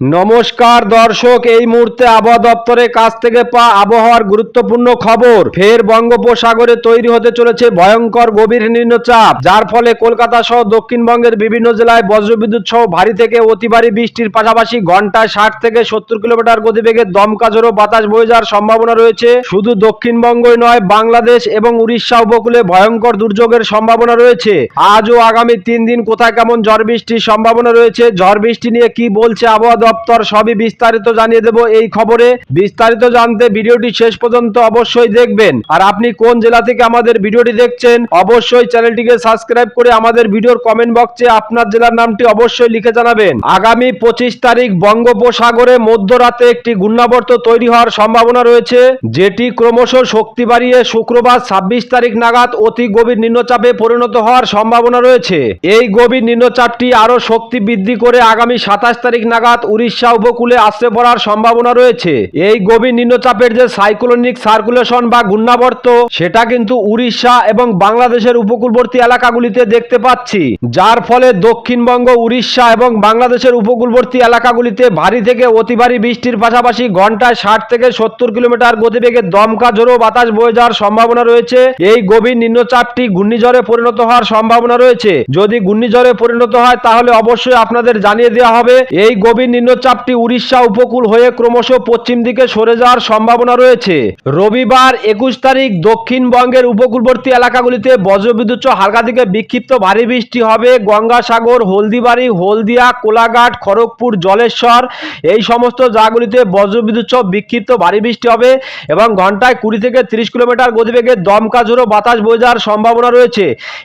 নমস্কার দর্শক, এই মুহূর্তে আবহাওয়া দপ্তরের কাছ থেকে পাওয়া আবহাওয়ার গুরুত্বপূর্ণ খবর। ফের বঙ্গোপসাগরে তৈরি হতে চলেছে ভয়ঙ্কর গভীর নিম্নচাপ, যার ফলে কলকাতা সহ দক্ষিণবঙ্গের বিভিন্ন জেলায় বজ্রবিদ্যুৎ সহ ভারী থেকে অতি ভারী বৃষ্টির পাশাপাশি ঘন্টায় ষাট থেকে সত্তর কিলোমিটার গতিবেগে দমকা ঝোড়ো বাতাস বয়ে যাওয়ার সম্ভাবনা রয়েছে। শুধু দক্ষিণবঙ্গই নয়, বাংলাদেশ এবং উড়িষ্যা উপকূলে ভয়ঙ্কর দুর্যোগের সম্ভাবনা রয়েছে। আজ ও আগামী তিন দিন কোথায় কেমন ঝড় বৃষ্টির সম্ভাবনা রয়েছে? ঝড় বৃষ্টি নিয়ে কি বলছে আবহাওয়া দপ্তর সবই বিস্তারিত জানিয়ে দেব এই খবরে। বিস্তারিত জানতে ভিডিওটি শেষ পর্যন্ত অবশ্যই দেখবেন। আর আপনি কোন জেলা থেকে আমাদের ভিডিওটি দেখছেন, অবশ্যই চ্যানেলটিকে সাবস্ক্রাইব করে আমাদের ভিডিওর কমেন্ট বক্সে আপনার জেলার নামটি অবশ্যই লিখে জানাবেন। আগামী পঁচিশ তারিখ বঙ্গোপসাগরে মধ্যরাতে একটি ঘূর্ণাবর্ত তৈরি হওয়ার সম্ভাবনা রয়েছে, যেটি ক্রমশ শক্তি বাড়িয়ে শুক্রবার ছাব্বিশ তারিখ নাগাদ অতি গভীর নিম্নচাপে পরিণত হওয়ার সম্ভাবনা রয়েছে। এই গভীর নিম্নচাপটি আরও শক্তি বৃদ্ধি করে আগামী সাতাশ তারিখ নাগাদ উড়িষ্যা উপকূলে আশ্রে পড়ার সম্ভাবনা রয়েছে। এই গভীর নিম্নচাপের যে সাইক্লোনিক সার্কুলেশন বা ঘূর্ণাবর্ত, সেটা কিন্তু উড়িষ্যা এবং বাংলাদেশের উপকূলবর্তী এলাকাগুলিতে দেখতে পাচ্ছি। যার ফলে দক্ষিণবঙ্গ, উড়িষ্যা এবং বাংলাদেশের উপকূলবর্তী এলাকাগুলিতে ভারী থেকে অতি ভারী বৃষ্টির পাশাপাশি ঘন্টায় ষাট থেকে সত্তর কিলোমিটার গতিবেগে দমকা ঝোড়ো বাতাস বয়ে যাওয়ার সম্ভাবনা রয়েছে। এই গভীর নিম্নচাপটি ঘূর্ণিঝড়ে পরিণত হওয়ার সম্ভাবনা রয়েছে। যদি ঘূর্ণিঝড়ে পরিণত হয়, তাহলে অবশ্যই আপনাদের জানিয়ে দেওয়া হবে। এই গভীর নিম্নচাপটি উড়িষ্যা উপকূল হয়ে ক্রমশ পশ্চিম দিকে সরে যাওয়ার সম্ভাবনা রয়েছে। রবিবার একুশ তারিখ দক্ষিণবঙ্গের উপকূলবর্তী এলাকাগুলিতে বজ্রবিদ্যুৎ হালকা থেকে বিক্ষিপ্ত ভারী বৃষ্টি হবে। গঙ্গাসাগর, হলদিবাড়ি, হলদিয়া, কোলাঘাট, খড়গপুর, জলেশ্বর এই সমস্ত জায়গাগুলিতে বজ্রবিদ্যুৎ বিক্ষিপ্ত ভারী বৃষ্টি হবে এবং ঘন্টায় কুড়ি থেকে তিরিশ কিলোমিটার গতিবেগে দমকা ঝোড়ো বাতাস বয়ে যাওয়ার সম্ভাবনা রয়েছে।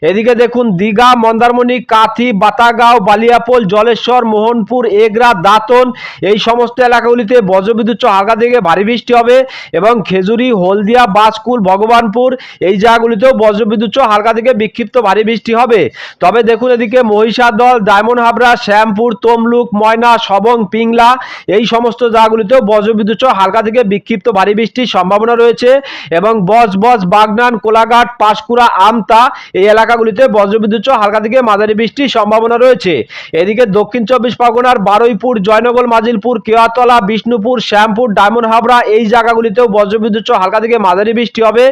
এদিকে দেখুন, দীঘা, মন্দারমণি, কাথি, বাতাগাঁও, বালিয়াপোল, জলেশ্বর, মোহনপুর, এগরা দাঁতন এই সমস্ত এলাকাগুলিতে বজ্রবিদ্যুৎ হালকা থেকে ভারী বৃষ্টি হবে এবং খেজুরি, হলদিয়া বাসকুল ভগবানপুর এই জায়গাগুলিতেও বজ্রবিদ্যুৎ হালকা থেকে বিক্ষিপ্ত ভারী বৃষ্টি হবে। তবে দেখুন এদিকে মহিষাদল, ডায়মন্ড হাবড়া, শ্যামপুর, তমলুক, ময়না সবং পিংলা এই সমস্ত জায়গাগুলিতেও বজ্রবিদ্যুৎ হালকা থেকে বিক্ষিপ্ত ভারী বৃষ্টির সম্ভাবনা রয়েছে এবং বজ বজ, বাগনান, কোলাঘাট, পাঁশকুড়া, আমতা এই এলাকাগুলিতে বজ্রবিদ্যুৎ হালকা থেকে মাঝারি বৃষ্টির সম্ভাবনা রয়েছে। এদিকে দক্ষিণ চব্বিশ পরগনার বারুইপুর জয়নগর, মাজিলপুর, কেওয়াতলা, বিষ্ণুপুর, শ্যামপুর, ডায়মন্ড হাবড়া এই জায়গাগুলিতেও বজ্রবিদ্যুৎ হালকা থেকে মাঝারি বৃষ্টি হবে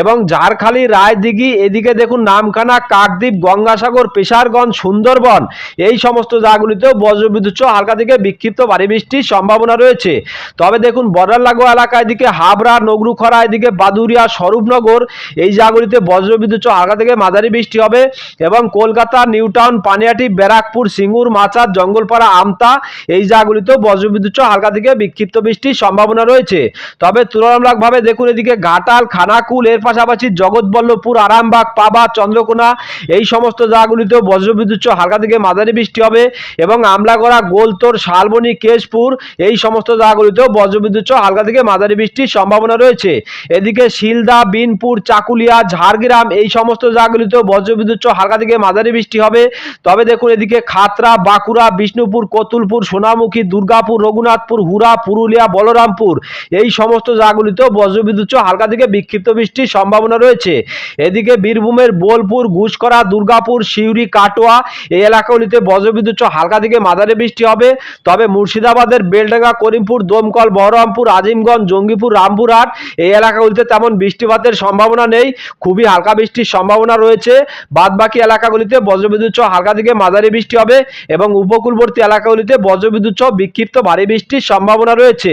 এবং ঝাড়খালি, রায়দিঘি, এদিকে দেখুন নামখানা, কাকদ্বীপ, গঙ্গাসাগর, পেশারগঞ্জ, সুন্দরবন এই সমস্ত জায়গাগুলিতেও বজ্রবিদ্যুৎ হালকা থেকে বিক্ষিপ্ত ভারী বৃষ্টির সম্ভাবনা রয়েছে। তবে দেখুন বর্ডার লাগোয়া এলাকা এদিকে হাবড়া, নগরুখরা, এদিকে বাদুরিয়া, স্বরূপনগর এই জায়গাগুলিতে বজ্রবিদ্যুৎ হালকা থেকে মাঝারি বৃষ্টি হবে এবং কলকাতা, নিউটাউন, পানিয়াটি, ব্যারাকপুর, সিঙ্গুর, মাচার, জঙ্গলপাড়া, আমতা এই জায়গাগুলিতেও বজ্রবিদ্যুৎ সহ হালকা থেকে বিক্ষিপ্ত বৃষ্টির সম্ভাবনা রয়েছে। তবে তুলনামূলকভাবে দেখুন এদিকে ঘাটাল, খানাকুল, এর পাশাপাশি জগৎবল্লভপুর, আরামবাগ, পাবা, চন্দ্রকোনা এই সমস্ত জায়গাগুলিতেও বজ্রবিদ্যুৎ সহ হালকা থেকে মাঝারি বৃষ্টি হবে এবং আমলাগড়া, গোলতোর, শালবনি, কেশপুর এই সমস্ত জায়গাগুলিতেও বজ্রবিদ্যুৎ সহ হালকা থেকে মাঝারি বৃষ্টির সম্ভাবনা রয়েছে। এদিকে শিলদা, বিনপুর, চাকুলিয়া, ঝাড়গ্রাম এই সমস্ত জায়গাগুলিতেও বজ্রবিদ্যুৎ সহ হালকা থেকে মাঝারি বৃষ্টি হবে। তবে দেখুন এদিকে খাতরা, বাঁকুড়া, বিষ্ণুপুর, কতুলপুর, সোনামুখী দুর্গাপুর, রঘুনাথপুর হুরা পুরুলিয়া, বলরামপুর এই সমস্ত জায়গাগুলিতেও বজ্রবিদ্যুৎ হালকা থেকে বিক্ষিপ্ত বৃষ্টির সম্ভাবনা রয়েছে। এদিকে বীরভূমের বোলপুর, ঘুষকরা, দুর্গাপুর, সিউড়ি, কাটোয়া এই এলাকাগুলিতে বজ্রবিদ্যুৎ হালকা থেকে মাঝারি বৃষ্টি হবে। তবে মুর্শিদাবাদের বেলডাঙ্গা, করিমপুর, দমকল, বহরমপুর, আজিমগঞ্জ, জঙ্গিপুর, রামপুরহাট এই এলাকাগুলিতে তেমন বৃষ্টিপাতের সম্ভাবনা নেই। খুবই হালকা বৃষ্টির সম্ভাবনা রয়েছে। বাদবাকি এলাকাগুলিতে বজ্রবিদ্যুৎ হালকা থেকে মাঝারি বৃষ্টি হবে এবং উপকূলবর্তী এলাকাগুলিতে বজ্রবিদ্যুৎ সহ বিক্ষিপ্ত ভারী বৃষ্টির সম্ভাবনা রয়েছে।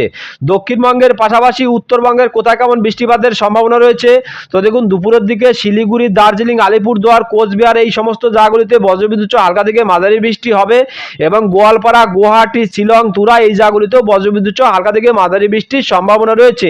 দক্ষিণবঙ্গের পাশাপাশি উত্তরবঙ্গের কোথায় কেমন বৃষ্টিপাতের সম্ভাবনা রয়েছে? তো দেখুন, দুপুরের দিকে শিলিগুড়ি, দার্জিলিং, আলিপুরদুয়ার, কোচবিহার এই সমস্ত জায়গাগুলিতে বজ্রবিদ্যুৎ হালকা থেকে মাঝারি বৃষ্টি হবে এবং গোয়ালপাড়া, গুয়াহাটি, শিলং, তুরা এই জায়গাগুলিতেও বজ্রবিদ্যুৎ হালকা থেকে মাঝারি বৃষ্টির সম্ভাবনা রয়েছে।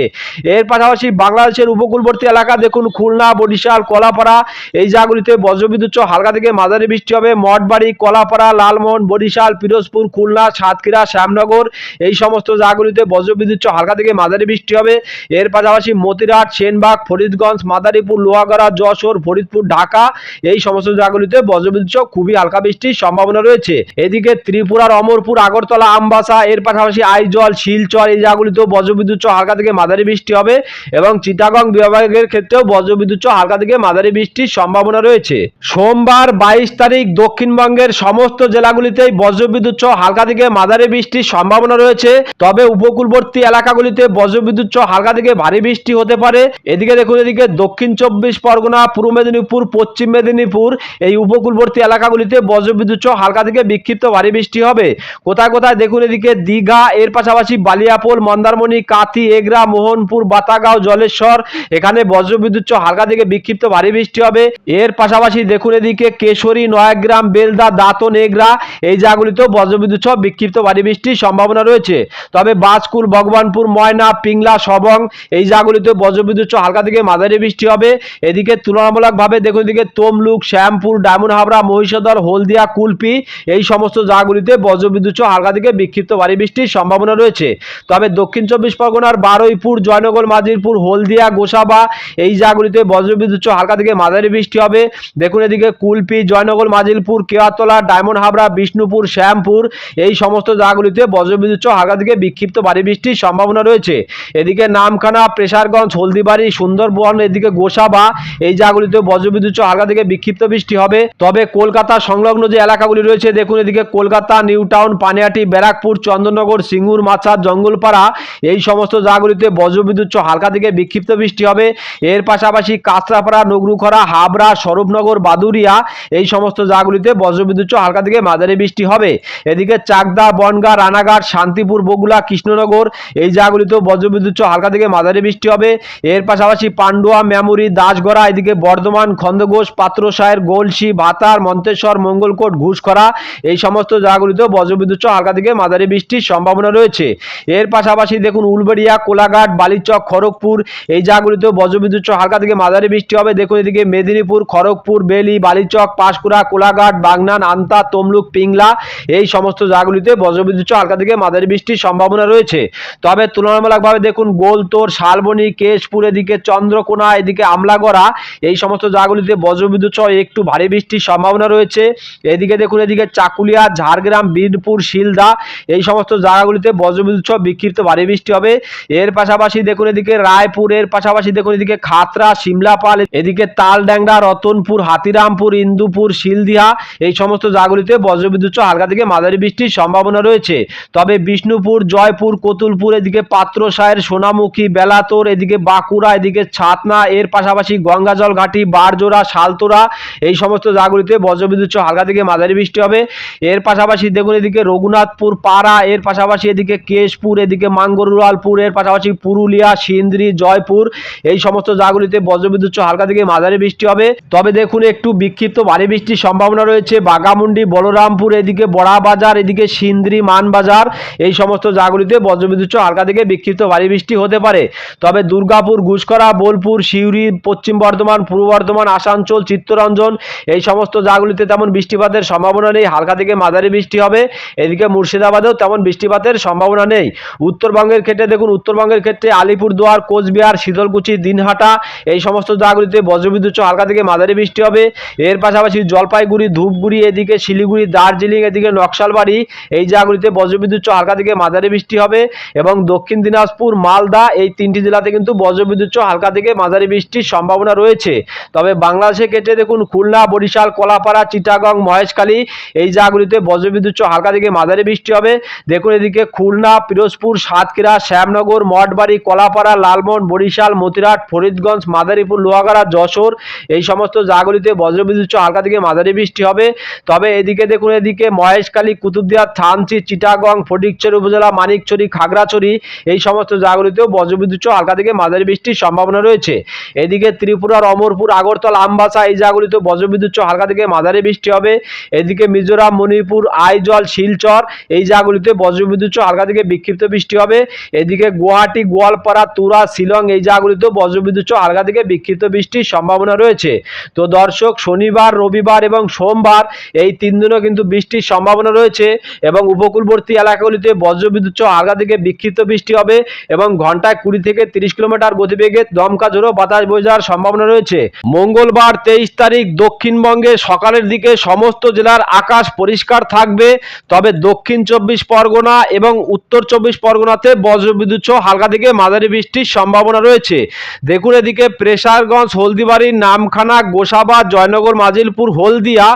এর পাশাপাশি বাংলাদেশের উপকূলবর্তী এলাকা দেখুন, খুলনা, বরিশাল, কলাপাড়া এই জায়গাগুলিতে বজ্রবিদ্যুৎ হালকা থেকে মাঝারি বৃষ্টি হবে। মঠবাড়ি, কলাপাড়া, লালমোহন, বরিশাল, পিরোজপুর, খুলনা, সাতক্ষীরা শ্যামনগর, এই সমস্ত জায়গাগুলিতে বজ্রবিদ্যুৎ হালকা থেকে মাঝারি বৃষ্টি হবে। এর পাশাপাশি মতিরাট, সেনবাগ, ফরিদগঞ্জ, মাদারীপুর, লোহাগড়া, যশোর, ফরিদপুর, ঢাকা, এই সমস্ত জায়গাগুলিতে বজ্রবিদ্যুৎ খুবই হালকা বৃষ্টির সম্ভাবনা রয়েছে। এদিকে ত্রিপুরার অমরপুর, আগরতলা, আমবাসা, এর পাশাপাশি আইজল, শিলচর, এই জায়গাগুলিতেও বজ্রবিদ্যুৎ হালকা থেকে মাঝারি বৃষ্টি হবে এবং চিটাগং বিভাগের ক্ষেত্রেও বজ্রবিদ্যুৎ হালকা থেকে মাঝারি বৃষ্টির সম্ভাবনা রয়েছে। সোমবার বাইশ তারিখ দক্ষিণবঙ্গের সমস্ত জেলাগুলিতেই বজ্রবিদ্যুৎ হালকা থেকে মাঝারি মাঝারি বৃষ্টির সম্ভাবনা রয়েছে। তবে উপকূলবর্তী এলাকাগুলিতে বজ্রবিদ্যুৎ সহ হালকা থেকে ভারী বৃষ্টি হতে পারে। এদিকে দেখুন, এদিকে দক্ষিণ চব্বিশ পরগনা, পূর্ব মেদিনীপুর, পশ্চিম মেদিনীপুর এই উপকূলবর্তী এলাকাগুলিতে বজ্রবিদ্যুৎ সহ হালকা থেকে বিক্ষিপ্ত ভারী বৃষ্টি হবে। কোথায় কোথায় দেখুন, এদিকে দীঘা, এর পাশাপাশি বালিয়াপোল, মন্দারমণি, কাথি, এগরা, মোহনপুর, বাতাগাঁও, জলেশ্বর, এখানে বজ্রবিদ্যুৎ সহ হালকা থেকে বিক্ষিপ্ত ভারী বৃষ্টি হবে। এর পাশাপাশি দেখুন, এদিকে কেশরী, নয়াগ্রাম, বেলদা, দাঁতন, এগরা এই জায়গাগুলিতেও বজ্রবিদ্যুৎ সহ বিক্ষিপ্ত ভারী বৃষ্টির সম্ভাবনা রয়েছে। তবে বাজকুল, ভগবানপুর, ময়না, পিংলা, সবং এই জায়গাগুলিতে বজ্রবিদ্যুৎ হালকা থেকে মাঝারি বৃষ্টি হবে। এদিকে তুলনামূলকভাবে দেখুন এদিকে তমলুক, শ্যামপুর, ডায়মন্ড হাবড়া, মহিষাদল, হলদিয়া, কুলপি এই সমস্ত জায়গাগুলিতে বজ্রবিদ্যুৎ হালকা থেকে বিক্ষিপ্ত ভারী বৃষ্টির সম্ভাবনা রয়েছে। তবে দক্ষিণ চব্বিশ পরগনার বারুইপুর, জয়নগর, মাজিরপুর, হলদিয়া, গোসাবা এই জায়গাগুলিতে বজ্রবিদ্যুৎ হালকা থেকে মাঝারি বৃষ্টি হবে। দেখুন এদিকে কুলপি, জয়নগর, মাজিলপুর কেয়াতলা ডায়মন্ড হাবড়া, বিষ্ণুপুর, শ্যামপুর এই সমস্ত জায়গাগুলিতে বজ্রবিদ্যুৎ সহ থেকে বিক্ষিপ্ত ভারী বৃষ্টির সম্ভাবনা রয়েছে। এদিকে নামখানা, প্রেসারগঞ্জ, হলদিবাড়ি, সুন্দরবন, এদিকে গোসাবা এই জায়গাগুলিতে বজ্রবিদ্যুৎ সহ হালকা থেকে বিক্ষিপ্ত বৃষ্টি হবে। তবে কলকাতা সংলগ্ন যে এলাকাগুলি রয়েছে, দেখুন এদিকে কলকাতা, নিউ টাউন পানিহাটি ব্যারাকপুর চন্দননগর সিঙ্গুর মাছার জঙ্গলপাড়া, এই সমস্ত জায়গাগুলিতে বজ্রবিদ্যুৎ সহ হালকা থেকে বিক্ষিপ্ত বৃষ্টি হবে। এর পাশাপাশি কাঁচরাপাড়া, নগরুখরা, হাবড়া, স্বরূপনগর, বাদুরিয়া, এই সমস্ত জায়গাগুলিতে বজ্রবিদ্যুৎ সহ হালকা থেকে মাঝারি বৃষ্টি হবে। এদিকে চাকদা বনগা, রানাঘাট, শান্তিপুর বগুলা কৃষ্ণনগর, এই জায়গাগুলিতেও বজ্রবিদ্যুৎ হালকা থেকে মাঝারি বৃষ্টি হবে। এর পাশাপাশি পান্ডুয়া মেমুরি দাসগড়া, এদিকে বর্ধমান খন্দঘোষ পাত্রসায়ের গোলসি, ভাতার, মন্তেশ্বর, মঙ্গলকোট, ঘুষখরা, এই সমস্ত জায়গাগুলিতেও বজ্রবিদ্যুৎ হালকা থেকে মাঝারি বৃষ্টির সম্ভাবনা রয়েছে। এর পাশাপাশি দেখুন, উলবেড়িয়া, কোলাঘাট, বালিচক, খড়গপুর, এই জায়গাগুলিতেও বজ্রবিদ্যুৎ হালকা থেকে মাঝারি বৃষ্টি হবে। দেখুন, এদিকে মেদিনীপুর, খড়গপুর, বেলি, বালিচক, পাঁশকুড়া, কোলাঘাট, বাগনান, আন্তা, তমলুক, পিংলা, এই সমস্ত জায়গাগুলিতে বজ্রবিদ্যুৎ হালকা থেকে মাঝারি বৃষ্টির সম্ভাবনা রয়েছে। তবে তুলনামূলকভাবে দেখুন গোলতোর, শালবনি, কেশপুর এদিকে, চন্দ্রকোনা, এদিকে আমলাগড়া, এই সমস্ত জায়গাগুলিতে বজ্রবিদ্যুৎ সহ একটু ভারী বৃষ্টির সম্ভাবনা রয়েছে। এদিকে দেখুন এদিকে চাকুলিয়া, ঝাড়গ্রাম, বীরপুর, শিলদা, এই সমস্ত জায়গাগুলিতে বজ্রবিদ্যুৎ সহ বিক্ষিপ্ত ভারী বৃষ্টি হবে। এর পাশাপাশি দেখুন এদিকে রায়পুর, এর পাশাপাশি দেখুন এদিকে খাতরা, সিমলাপাল, এদিকে তালড্যাংরা রতনপুর, হাতিরামপুর, ইন্দুপুর, শিলদিহা, এই সমস্ত জায়গাগুলিতে বজ্রবিদ্যুৎ সহ হালকা থেকে মাঝারি বৃষ্টির সম্ভাবনা রয়েছে। তবে বিষ্ণুপুর, জয়পুর, কতুলপুর, এদিকে পাত্রসায়ের সোনামুখী, বেলাতোর, এদিকে বাঁকুড়া, এদিকে ছাতনা, এর পাশাপাশি গঙ্গাজল ঘাটি, বারজোড়া শালতোরা এই সমস্ত জায়গাগুলিতে বজ্রবিদ্যুৎ হালকা থেকে মাঝারি বৃষ্টি হবে। এর পাশাপাশি দেখুন এদিকে রঘুনাথপুর, পাড়া, এর পাশাপাশি এদিকে কেশপুর, এদিকে মাঙ্গরুয়ালপুর, এর পাশাপাশি পুরুলিয়া, সিন্দ্রি, জয়পুর, এই সমস্ত জায়গাগুলিতে বজ্রবিদ্যুৎ হালকা থেকে মাঝারি বৃষ্টি হবে। তবে দেখুন একটু বিক্ষিপ্ত ভারী বৃষ্টির সম্ভাবনা রয়েছে। বাগামুন্ডি বলরামপুর, এদিকে বড়াবাজার, এদিকে সিন্দ্রি মানবাজার এই সমস্ত জায়গাগুলিতে বজ্রবিদ্যুৎ হালকা থেকে বিক্ষিপ্ত ভারী বৃষ্টি হতে পারে। তবে দুর্গাপুর ঘুষকরা বোলপুর, সিউড়ি, পশ্চিম বর্ধমান, পূর্ব বর্ধমান, আসানসোল, চিত্তরঞ্জন এই সমস্ত জায়গাগুলিতে তেমন বৃষ্টিপাতের সম্ভাবনা নেই। হালকা থেকে মাঝারি বৃষ্টি হবে। এদিকে মুর্শিদাবাদেও তেমন বৃষ্টিপাতের সম্ভাবনা নেই। উত্তরবঙ্গের ক্ষেত্রে দেখুন, উত্তরবঙ্গের ক্ষেত্রে আলিপুরদুয়ার, কোচবিহার, শীতলকুচি, দিনহাটা এই সমস্ত জায়গাগুলিতে বজ্রবিদ্যুৎ হালকা থেকে মাঝারি বৃষ্টি হবে। এর পাশাপাশি জলপাইগুড়ি, ধূপগুড়ি, এদিকে শিলিগুড়ি, দার্জিলিং, এদিকে নকশালবাড়ি এই জায়গাগুলিতে বজ্রবিদ্যুৎ হালকা থেকে মাঝারি বৃষ্টি হবে এবং দক্ষিণ দিনাজপুর, মালদা এই তিনটি জেলাতে কিন্তু বজ্রবিদ্যুৎ হালকা থেকে মাঝারি বৃষ্টির সম্ভাবনা রয়েছে। তবে বাংলাদেশের ক্ষেত্রে দেখুন খুলনা, বরিশাল, কলাপাড়া, চিটাগং, মহেশখালী এই জায়গাগুলিতে বজ্রবিদ্যুৎ হালকা থেকে মাঝারি বৃষ্টি হবে। দেখুন এদিকে খুলনা, পিরোজপুর, সাতক্ষীরা, শ্যামনগর, মঠবাড়ি, কলাপাড়া, লালমোহন, বরিশাল, মতিরাট, ফরিদগঞ্জ, মাদারীপুর, লোহাগাড়া, যশোর এই সমস্ত জায়গাগুলিতে বজ্রবিদ্যুৎ হালকা থেকে মাঝারি বৃষ্টি হবে। তবে এদিকে দেখুন এদিকে মহেশখালী, কুতুবদিয়া, থানচি চিটাগং ফটিকচুরি উপজেলা মানিকচুরি খাগড়াছড়ি এই সমস্ত জায়গাগুলিতেও বজ্রবিদ্যুৎ হালকা থেকে মাঝারি বৃষ্টির সম্ভাবনা রয়েছে। এদিকে ত্রিপুরার অমরপুর আগরতলা, আমবাসা এই জায়গাগুলিতে বজ্রবিদ্যুৎ হালকা থেকে মাঝারি বৃষ্টি হবে। এদিকে মিজোরাম, মণিপুর, আইজল, শিলচর এই জায়গাগুলিতে বজ্রবিদ্যুৎ হালকা থেকে বিক্ষিপ্ত বৃষ্টি হবে। এদিকে গুয়াহাটি, গোয়ালপাড়া, তুরা, শিলং এই জায়গাগুলিতেও বজ্রবিদ্যুৎ হালকা থেকে বিক্ষিপ্ত বৃষ্টির সম্ভাবনা রয়েছে। তো দর্শক, শনিবার, রবিবার এবং সোমবার এই তিন দিনও কিন্তু বৃষ্টির সম্ভাবনা রয়েছে এবং উপকূলবর্তী এলাকাগুলিতে বজ্রবিদ্যুৎ হালকা থেকে বিক্ষিপ্ত বৃষ্টি হবে এবং ঘন্টায় কুড়ি থেকে তিরিশ কিলোমিটার গতিবেগে দমকা ঝোড়ো বাতাস বয়ে যাওয়ার সম্ভাবনা রয়েছে। মঙ্গলবার তেইশ তারিখ দক্ষিণবঙ্গে সকালের দিকে সমস্ত জেলার আকাশ পরিষ্কার থাকবে, তবে দক্ষিণ চব্বিশ পরগনা এবং উত্তর চব্বিশ পরগনাতে বজ্রবিদ্যুৎ সহ হালকা থেকে মাঝারি বৃষ্টির সম্ভাবনা রয়েছে। দেখুন এদিকে প্রেসারগঞ্জ, হলদিবাড়ি, নামখানা, গোসাবা, জয়নগর, মাজিলপুর, হলদিয়া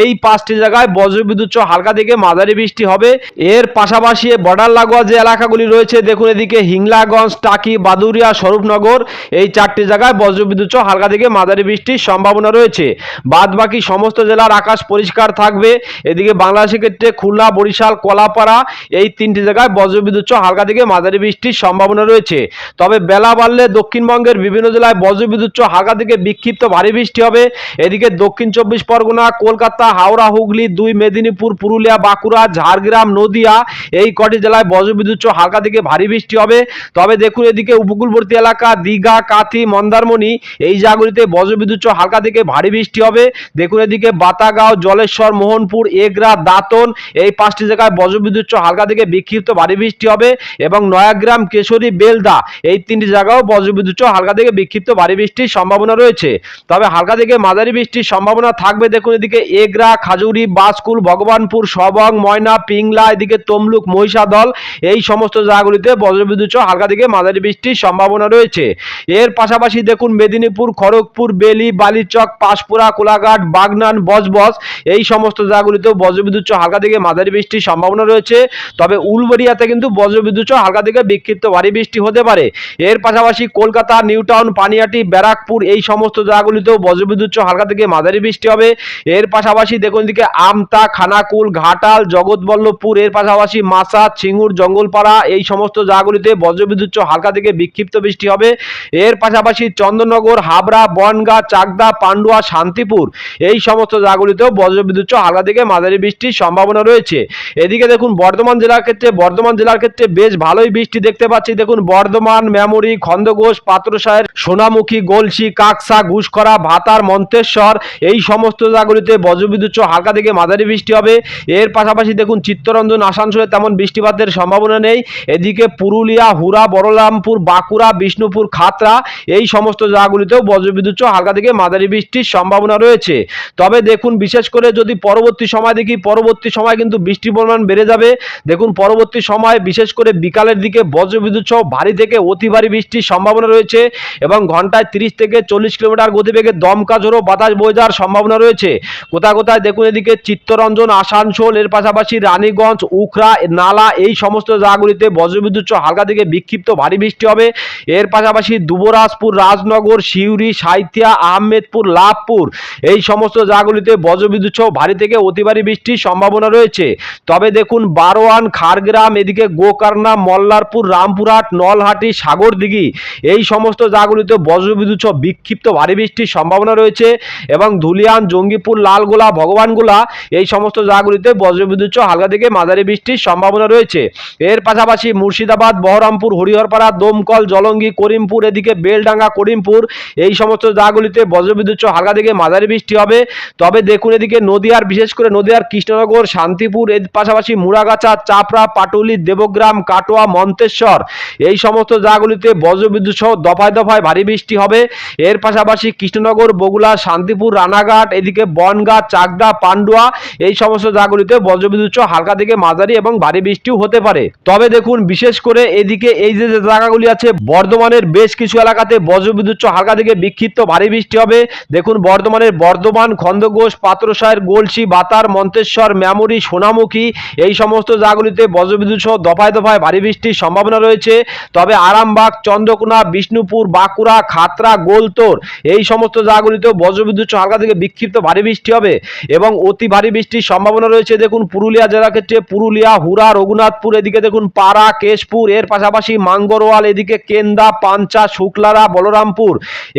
এই পাঁচটি জায়গায় বজ্রবিদ্যুৎ সহ হালকা থেকে মাঝারি বৃষ্টি হবে। এর পাশাপাশি বর্ডার লাগোয়া যে এলাকাগুলি রয়েছে, দেখুন এদিকে হিংলাগঞ্জ, টাকি, বাদুরিয়া, স্বরূপনগর, এই চারটি জায়গায় বজ্রবিদ্যুৎ সহ হালকা থেকে মাঝারি বৃষ্টির সম্ভাবনা রয়েছে। বাদ বাকি সমস্ত জেলার আকাশ পরিষ্কার থাকবে। এদিকে বাংলাদেশের ক্ষেত্রে খুলনা, বরিশাল, কলাপাড়া, এই তিনটি জায়গায় বজ্রবিদ্যুৎ সহ হালকা থেকে মাঝারি বৃষ্টির সম্ভাবনা রয়েছে। তবে বেলা বাড়লে দক্ষিণবঙ্গের বিভিন্ন জেলায় বজ্রবিদ্যুৎ সহ হালকা থেকে বিক্ষিপ্ত ভারী বৃষ্টি হবে। এদিকে দক্ষিণ চব্বিশ পরগনা, কলকাতা, হাওড়া, হুগলি, দুই, মেদিনীপুর, পুরুলিয়া, বাঁকুড়া, ঝাড়গ্রাম নদিয়া, এই কটি জেলায় বজ্রবিদ্যুৎ সহ হালকা থেকে ভারী বৃষ্টি হবে। তবে দেখুন এদিকে উপকূলবর্তী এলাকা, দীঘা, কাথি, মন্দারমণি, এই জায়গাগুলিতে বজ্রবিদ্যুৎ সহ হালকা থেকে ভারী বৃষ্টি হবে। দেখুন এদিকে বাতাগাঁও, জলেশ্বর, মোহনপুর, এগরা, দাঁতন, এই পাঁচটি জায়গায় বজ্রবিদ্যুৎ সহ হালকা থেকে বিক্ষিপ্ত ভারী বৃষ্টি হবে এবং নয়াগ্রাম, কেশরী, বেলদা, এই তিনটি জায়গাও বজ্রবিদ্যুৎ সহ হালকা থেকে বিক্ষিপ্ত ভারী বৃষ্টির সম্ভাবনা রয়েছে। তবে হালকা থেকে মাঝারি বৃষ্টির সম্ভাবনা থাকবে। দেখুন এদিকে এগরা, খাজুরি বাসকুল ভগবানপুর, সবং, ময়না পিংলা এদিকে তমলুক মহিষাদল এই সমস্ত জায়গাগুলিতে বজ্রবিদ্যুৎ সহ হালকা থেকে মাঝারি বৃষ্টির সম্ভাবনা রয়েছে। এর পাশাপাশি দেখুন মেদিনীপুর, খড়গপুর, বেলি, বালিচক পাঁশপুরা কোলাঘাট, বাগনান, বজবজ, এই সমস্ত জায়গাগুলিতেও বজ্রবিদ্যুৎ সহ হালকা থেকে মাঝারি বৃষ্টির সম্ভাবনা রয়েছে। তবে উলবেড়িয়াতে কিন্তু বজ্রবিদ্যুৎ সহ হালকা থেকে বিক্ষিপ্ত ভারী বৃষ্টি হতে পারে। এর পাশাপাশি কলকাতা, নিউটাউন, পানিয়াটি, ব্যারাকপুর, এই সমস্ত জায়গাগুলিতেও বজ্রবিদ্যুৎ সহ হালকা থেকে মাঝারি বৃষ্টি হবে। এর পাশাপাশি দেখুন দিকে আমতা, খানাকুল, ঘাটাল জগৎবল্লভপুর এর পাশাপাশি মাসা ছিঙ্গুর জঙ্গলপাড়া এই সমস্ত জায়গাগুলিতে বজ্রবিদ্যুৎ হালকা থেকে বিক্ষিপ্ত বৃষ্টি হবে। এর পাশাপাশি চন্দননগর, হাবড়া, বনগা, চাকদা, পান্ডুয়া, শান্তিপুর এই সমস্ত জায়গাগুলিতেও বজ্রবিদ্যুৎ হালকা থেকে মাঝারি বৃষ্টির সম্ভাবনা রয়েছে। এদিকে দেখুন, বর্ধমান জেলার ক্ষেত্রে, বর্ধমান জেলার ক্ষেত্রে বেশ ভালোই বৃষ্টি দেখতে পাচ্ছি। দেখুন, বর্ধমান, মেমরি খন্দঘোষ পাত্রসায়ের সোনামুখী, গলসি, কাকসা ঘুষকরা ভাতার, মন্তেশ্বর এই সমস্ত জায়গাগুলিতে বজ্রবিদ্যুৎ হালকা থেকে মাঝারি বৃষ্টি হবে। এর পাশাপাশি দেখুন চিত্তরঞ্জন আসানসোলে তেমন বৃষ্টিপাতের সম্ভাবনা নেই। এদিকে পুরুলিয়া, হুরা বড়রামপুর বাঁকুড়া, বিষ্ণুপুর খাতরা এই সমস্ত জায়গাগুলিতেও বজ্রবিদ্যুৎ হালকা থেকে মাঝারি বৃষ্টির সম্ভাবনা রয়েছে। তবে দেখুন, বিশেষ করে যদি পরবর্তী সময় দেখি, পরবর্তী সময় কিন্তু বৃষ্টির পরিমাণ বেড়ে যাবে। দেখুন, পরবর্তী সময় বিশেষ করে বিকালের দিকে বজ্রবিদ্যুৎ সহ ভারী থেকে অতি ভারী বৃষ্টির সম্ভাবনা রয়েছে এবং ঘন্টায় তিরিশ থেকে চল্লিশ কিলোমিটার গতিবেগে দমকা ঝোড়ো বাতাস বয়ে যাওয়ার সম্ভাবনা রয়েছে। কোথায় কোথায় দেখুন, এদিকে চিত্তরঞ্জন, আসানসোল, এর পাশাপাশি রানীগঞ্জ উখরা নালা, এই সমস্ত জায়গাগুলিতে বজ্রবিদ্যুৎ হালকা থেকে বিক্ষিপ্ত ভারী বৃষ্টি হবে। এর পাশাপাশি দুবরাজপুর, রাজনগর, সিউড়ি, সাইথিয়া, আহমেদপুর, লাভপুর, এই সমস্ত জায়গাগুলিতে বজ্রবিদ্যুৎ ভারী থেকে অতি ভারী বৃষ্টির সম্ভাবনা রয়েছে। তবে দেখুন, বারোয়ান খারগ্রাম এদিকে গোকর্ণা, মল্লারপুর, রামপুরহাট, নলহাটি, সাগরদিঘি, এই সমস্ত জায়গাগুলিতে বজ্রবিদ্যুৎ বিক্ষিপ্ত ভারী বৃষ্টির সম্ভাবনা রয়েছে এবং ধুলিয়ান, জঙ্গিপুর, লালগোলা, ভগবানগোলা, এই সমস্ত জায়গাগুলিতে বজ্রবিদ্যুৎ হালকা থেকে মাঝারি বৃষ্টির সম্ভাবনা রয়েছে। এর পাশাপাশি মুর্শিদাবাদ, বহরমপুর, হরিহরপাড়া, দমকল, জলঙ্গি, করিমপুর, এদিকে বেলডাঙ্গা, করিমপুর এই সমস্ত জায়গাগুলিতে বজ্রবিদ্যুৎ হালকা থেকে মাঝারি বৃষ্টি হবে। তবে দেখুন এদিকে নদিয়ার, বিশেষ করে নদিয়ার কৃষ্ণনগর, শান্তিপুর, এর পাশাপাশি মুড়াগাছা, চাপড়া, পাটুলি, দেবগ্রাম, কাটোয়া, মন্তেশ্বর এই সমস্ত জায়গাগুলিতে বজ্রবিদ্যুৎ সহ দফায় দফায় ভারী বৃষ্টি হবে। এর পাশাপাশি কৃষ্ণনগর বগুলা শান্তিপুর, রানাঘাট, এদিকে বনগা, চাকদা, পান্ডুয়া এই সমস্ত জায়গাগুলিতে বজ্রবিদ্যুৎ সহ হালকা মাঝারি এবং ভারী বৃষ্টিও হতে পারে। তবে দেখুন, বিশেষ করে এদিকে এই যে জায়গাগুলি আছে, বর্ধমানের বেশ কিছু এলাকাতে বজ্রবিদ্যুৎ হালকা থেকে বিক্ষিপ্ত ভারী বৃষ্টি হবে। দেখুন, বর্ধমানের বর্ধমান খন্দঘোষ পাত্রসায়ের গোলসি, বাতার, মন্তেশ্বর মেমরি সোনামুখী, এই সমস্ত জায়গাগুলিতে বজ্রবিদ্যুৎ সহ দফায় দফায় ভারী বৃষ্টির সম্ভাবনা রয়েছে। তবে আরামবাগ, চন্দ্রকোনা, বিষ্ণুপুর, বাঁকুড়া খাতরা গোলতোর, এই সমস্ত জায়গাগুলিতেও বজ্রবিদ্যুৎ হালকা থেকে বিক্ষিপ্ত ভারী বৃষ্টি হবে এবং অতি ভারী বৃষ্টির সম্ভাবনা রয়েছে। দেখুন, পুরুলিয়া জেলার ক্ষেত্রে পুরুলিয়া হুরা রঘুনাথপুর, এদিকে দেখুন পাড়া, কেশপুর, এর পাশাপাশি মাঙ্গরওয়াল এদিকে কেন্দা, পাঞ্চা, শুক্লারা, বলরামপুর,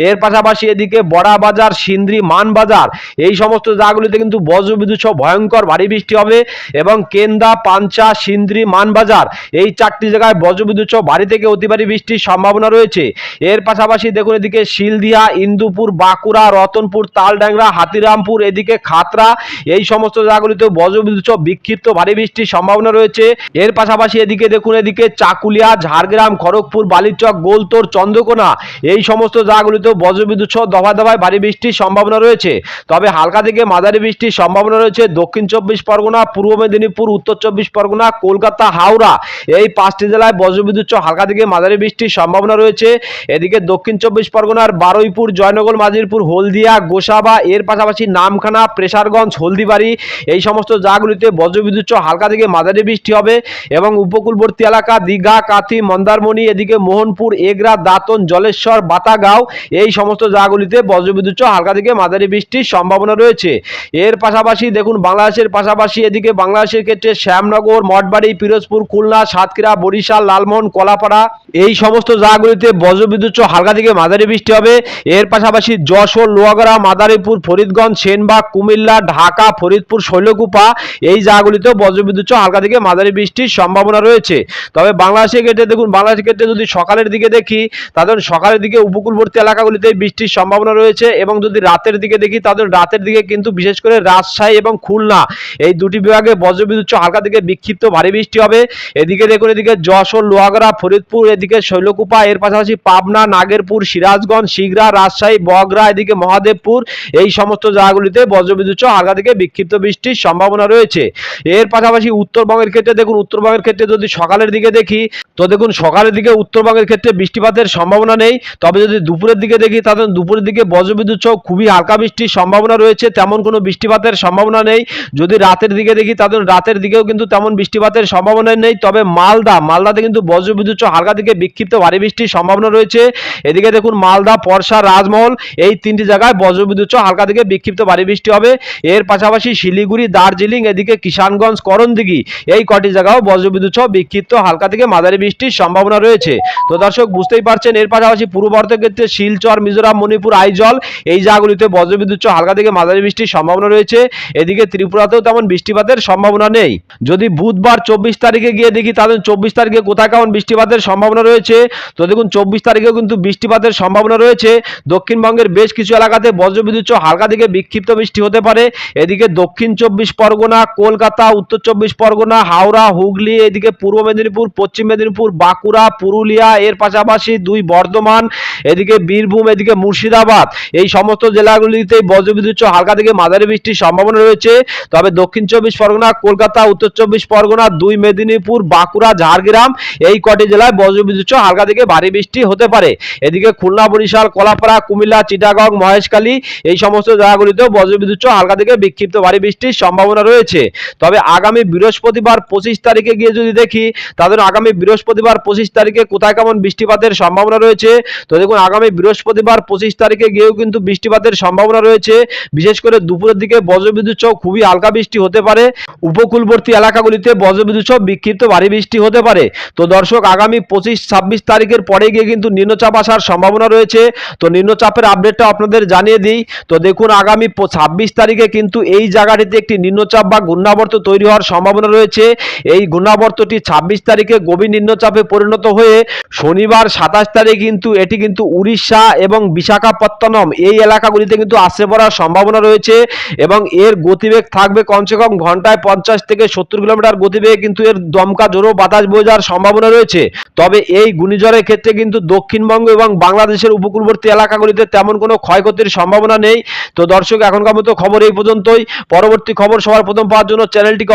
এর পাশাপাশি এদিকে বড়াবাজার সিন্দ্রি মানবাজার এই সমস্ত জায়গাগুলিতে কিন্তু বজ্রবিদ্যুৎ সহ ভয়ঙ্কর ভারী বৃষ্টি হবে এবং কেন্দা, পাঞ্চা, সিন্দ্রি মানবাজার এই চারটি জায়গায় বজ্রবিদ্যুৎ সহ ভারী থেকে অতি ভারী বৃষ্টির সম্ভাবনা রয়েছে। এর পাশাপাশি দেখুন এদিকে শিলদিয়া, ইন্দুপুর, বাঁকুড়া, রতনপুর, তালডাংরা, হাতিরামপুর, এদিকে খাতরা, এই সমস্ত জায়গাগুলিতে বজ্রবিদ্যুৎ সহ বিক্ষিপ্ত ভারী বৃষ্টির সম্ভাবনা রয়েছে। এর পাশাপাশি এদিকে দেখুন, এদিকে চাকুলিয়া, ঝাড়গ্রাম, খড়গপুর, বালিচক, গোলতোর, চন্দ্রকোনা এই সমস্ত জায়গাগুলিতেও বজ্রবিদ্যুৎ সহ দফা দফায় ভারী বৃষ্টির সম্ভাবনা রয়েছে। তবে হালকা থেকে মাঝারি বৃষ্টির সম্ভাবনা রয়েছে। দক্ষিণ চব্বিশ পরগনা, পূর্ব মেদিনীপুর, উত্তর চব্বিশ পরগনা, কলকাতা, হাওড়া এই পাঁচটি জেলায় বজ্রবিদ্যুৎ সহ হালকা থেকে মাঝারি বৃষ্টির সম্ভাবনা রয়েছে। এদিকে দক্ষিণ চব্বিশ পরগনার বারুইপুর, জয়নগর মাজিরপুর হলদিয়া, গোসাবা, এর পাশাপাশি নামখানা, প্রেসারগঞ্জ, হলদিবাড়ি এই সমস্ত জায়গাগুলিতে বজ্রবিদ্যুৎ সহ হালকা থেকে মাঝারি বৃষ্টি হবে এবং উপকূলবর্তী এলাকা দীঘা, কাথি, মন্দারমণি, এদিকে মোহনপুর, এগরা, দাঁতন, জলেশ্বর, বাতাগাঁও, এই সমস্ত জায়গাগুলিতে বজ্রবিদ্যুৎ হালকা থেকে মাঝারি বৃষ্টির সম্ভাবনা রয়েছে। এর পাশাপাশি দেখুন, বাংলাদেশের পাশাপাশি এদিকে বাংলাদেশের ক্ষেত্রে শ্যামনগর, মঠবাড়ি, পিরোজপুর, খুলনা, সাতক্ষীরা, বরিশাল, লালমোহন, কলাপাড়া, এই সমস্ত জায়গাগুলিতে বজ্রবিদ্যুৎ হালকা থেকে মাঝারি বৃষ্টি হবে। এর পাশাপাশি যশোর লোয়াগড়া মাদারীপুর, ফরিদগঞ্জ, সেনবাগ, কুমিল্লা, ঢাকা, ফরিদপুর, শৈলকুপা, এই জায়গাগুলিতেও বজ্রবিদ্যুৎ হালকা থেকে মাঝারি বৃষ্টির সম্ভাবনা রয়েছে। তবে বাংলাদেশের ক্ষেত্রে দেখুন, বাংলাদেশের ক্ষেত্রে যদি সকালের দিকে দেখি তাদের সকালের দিকে উপকূলবর্তী এলাকাগুলিতে বৃষ্টির সম্ভাবনা রয়েছে এবং যদি রাতের দিকে দেখি তাদের রাতের দিকে কিন্তু বিশেষ করে রাজশাহী এবং খুলনা এই দুটি বিভাগে বজ্রবিদ্যুৎ হালকা থেকে বিক্ষিপ্ত ভারী বৃষ্টি হবে। এদিকে দেখুন, এদিকে যশোর, লোহাগড়া, ফরিদপুর, এদিকে শৈলকুপা, এর পাশাপাশি পাবনা, নাগেরপুর, সিরাজগঞ্জ শিগরা রাজশাহী বগরা এদিকে মহাদেবপুর, এই সমস্ত জায়গাগুলিতে বজ্রবিদ্যুৎ হালকা থেকে বিক্ষিপ্ত বৃষ্টির সম্ভাবনা রয়েছে। এর পাশাপাশি উত্তরবঙ্গের ক্ষেত্রে দেখুন, উত্তরবঙ্গের ক্ষেত্রে যদি সকালের দিকে দেখি, তো দেখুন, সকালের দিকে উত্তরবঙ্গের ক্ষেত্রে বৃষ্টিপাতের সম্ভাবনা নেই। তবে যদি দুপুরের দিকে দেখি, তাহলে দুপুরের দিকে বজ্রবিদ্যুৎ সহ খুবই হালকা বৃষ্টির সম্ভাবনা রয়েছে, তেমন কোনো বৃষ্টিপাতের সম্ভাবনা নেই। যদি রাতের দিকে দেখি, তাহলে রাতের দিকেও কিন্তু তেমন বৃষ্টিপাতের সম্ভাবনা নেই। তবে মালদা, মালদাতে কিন্তু বজ্রবিদ্যুৎ সহ হালকা থেকে বিক্ষিপ্ত ভারী বৃষ্টির সম্ভাবনা রয়েছে। এদিকে দেখুন, মালদা পরশা রাজমহল, এই তিনটি জায়গায় বজ্রবিদ্যুৎ সহ হালকা থেকে বিক্ষিপ্ত ভারী বৃষ্টি হবে। এর পাশাপাশি শিলিগুড়ি, দার্জিলিং, এদিকে কিষানগঞ্জ করণদিঘি। এই কটি জায়গাও বজ্রবিদ্যুৎ সহ বিক্ষিপ্ত, হালকা থেকে মাঝারি বৃষ্টির সম্ভাবনা রয়েছে। তো দর্শক, বুঝতেই পারছেন, এর পাশাপাশি পূর্ব ভারতের ক্ষেত্রে শিলচর, মিজোরাম, মণিপুর, আইজল, এই জায়গাগুলিতে বজ্রবিদ্যুৎ সহ হালকা থেকে মাঝারি বৃষ্টির সম্ভাবনা রয়েছে। এদিকে ত্রিপুরাতেও তেমন বৃষ্টিপাতের সম্ভাবনা নেই। যদি বুধবার চব্বিশ তারিখে গিয়ে দেখি, তাহলে চব্বিশ তারিখে কোথায় কেমন বৃষ্টিপাতের সম্ভাবনা রয়েছে? তো দেখুন, চব্বিশ তারিখেও কিন্তু বৃষ্টিপাতের সম্ভাবনা রয়েছে। দক্ষিণবঙ্গের বেশ কিছু এলাকাতে বজ্রবিদ্যুৎ সহ হালকা থেকে বিক্ষিপ্ত বৃষ্টি হতে পারে। এদিকে দক্ষিণ চব্বিশ পরগনা, কলকাতা, উত্তর চব্বিশ পরগনা, হাওড়া, হুগলি, এদিকে পূর্ব মেদিনীপুর, পশ্চিম মেদিনীপুর, বাঁকুড়া, পুরুলিয়া, এর পাশাপাশি দুই বর্ধমান, এদিকে বীরভূম, এদিকে মুর্শিদাবাদ। এই সমস্ত জেলাগুলিতে বজ্রবিদ্যুৎ হালকা থেকে মাঝারি বৃষ্টির সম্ভাবনা রয়েছে। তবে দক্ষিণ চব্বিশ পরগনা, কলকাতা, উত্তর চব্বিশ পরগনা, দুই মেদিনীপুর, বাঁকুড়া, ঝাড়গ্রাম, এই কটি জেলায় বজ্রবিদ্যুৎ হালকা থেকে ভারী বৃষ্টি হতে পারে। এদিকে খুলনা, বরিশাল, কলাপাড়া, কুমিল্লা, চিটাগং, মহেশখালী, এই সমস্ত জায়গাগুলিতেও বজ্রবিদ্যুৎ হালকা থেকে বিক্ষিপ্ত ভারী বৃষ্টির সম্ভাবনা রয়েছে। তবে আগামী বৃহস্পতিবার পঁচিশ তারিখে গিয়ে যদি দেখি তাদের আগামী বৃহস্পতিবার পঁচিশ তারিখে কোথায় কেমন বৃষ্টিপাতের সম্ভাবনা রয়েছে? তো দেখুন, আগামী বৃহস্পতিবার পঁচিশ তারিখে গিয়েও কিন্তু বৃষ্টিপাতের সম্ভাবনা রয়েছে। বিশেষ করে দুপুরের দিকে বজ্রবিদ্যুৎ সহ খুবই হালকা বৃষ্টি হতে পারে। উপকূলবর্তী এলাকাগুলিতে বজ্রবিদ্যুৎ সহ বিক্ষিপ্ত ভারী বৃষ্টি হতে পারে। তো দর্শক, আগামী পঁচিশ, ছাব্বিশ তারিখের পরে গিয়ে কিন্তু নিম্নচাপ আসার সম্ভাবনা রয়েছে। তো নিম্নচাপের আপডেটটা আপনাদের জানিয়ে দিই। তো দেখুন, আগামী ছাব্বিশ তারিখে কিন্তু এই জায়গাটিতে একটি নিম্নচাপ বা ঘূর্ণাবর্ত তৈরি হওয়ার সম্ভাবনা রয়েছে। এই ঘূর্ণাবর্তটি ছাব্বিশ তারিখে গভীর নিম্নচাপে পরিণত হয়ে শনিবার সাতাশ তারিখে কিন্তু এটি কিন্তু উড়িষ্যা এবং বিশাখাপত্তনম এই এলাকাগুলিতে কিন্তু আসে পড়ার সম্ভাবনা রয়েছে এবং এর গতিবেগ থাকবে কমসে কম ঘন্টায় পঞ্চাশ থেকে সত্তর কিলোমিটার গতিবেগে কিন্তু এর দমকা জোরো বাতাস বয়ে যাওয়ার সম্ভাবনা রয়েছে। তবে এই ঘূর্ণিঝড়ের ক্ষেত্রে কিন্তু দক্ষিণবঙ্গ এবং বাংলাদেশের উপকূলবর্তী এলাকাগুলিতে তেমন কোনো ক্ষয়ক্ষতির সম্ভাবনা নেই। তো দর্শক, এখনকার মতো খবর এই পর্যন্তই। পরবর্তী খবর সবার প্রথম পাওয়ার জন্য চ্যানেলটিকে